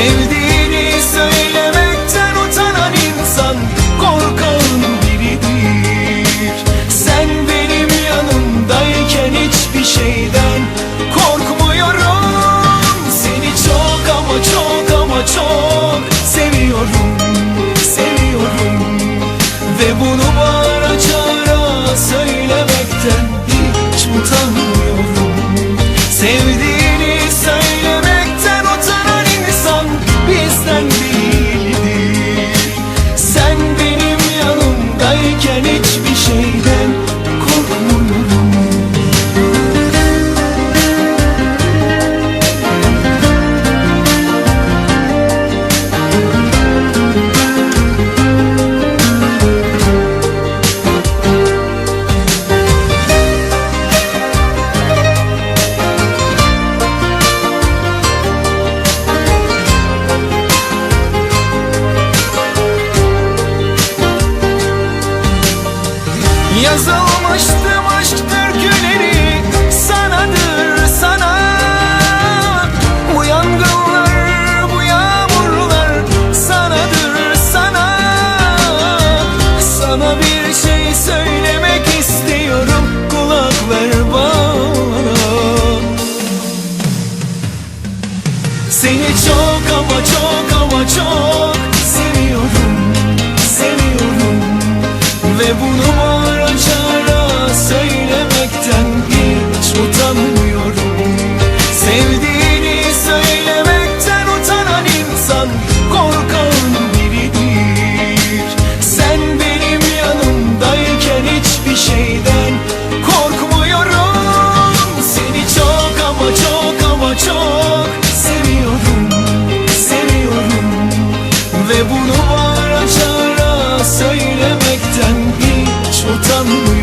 sevdi hiçbir yazılmıştı. amor.